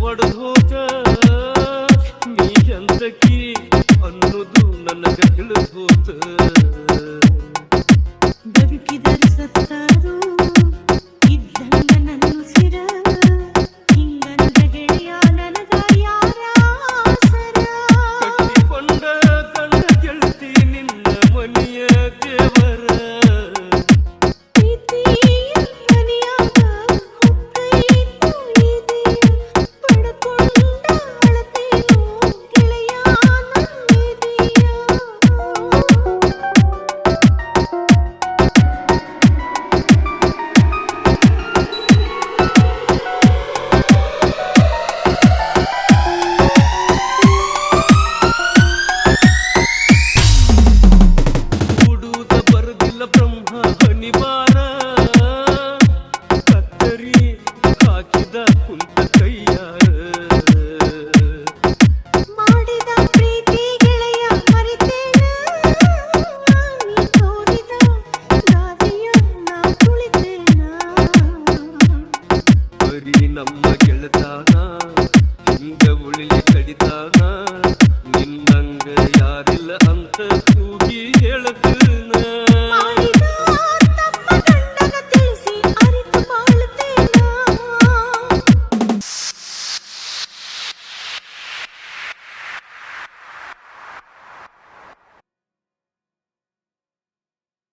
ಹೊಡೆದು ಹೋಗ ನೀ ಎಂತಕಿ ಅನ್ನೋದು ನನಗ ತಿಳಿದು ಹೋತ ಬದುಕಿದರು ಸತ್ತಾರು ಇದ್ದಂಗ ನನ್ನ ಸಿರ ಹಿಂಗಂದ ಗೆಳೆಯ ನನಗ ಯಾರ ಆಸರ? ಕಟ್ಟಿಕೊಂಡ ಕಣ್ಣ ಗೆಳತಿ ನಿನ್ನ ಮನೆಯ ಕುಂತ ಕೈಯಾರ ಮಾಡಿದ ಪ್ರೀತಿ ಗೆಳೆಯ ಮರಿತೇನ ನೀ ತೋರಿದ ದಾರಿಯ ನಾ ತುಳಿತೇನ ಬರೀ ನಮ್ಮ ಗೆಳತಾನ ಹಿಂಗ ಉಳಿಲಿ ಕಡಿತಾನ ನಿನ್ನಂಗ ಯಾರಿಲ್ಲ ಅಂತ ಕೂಗಿ ಹೇಳತನ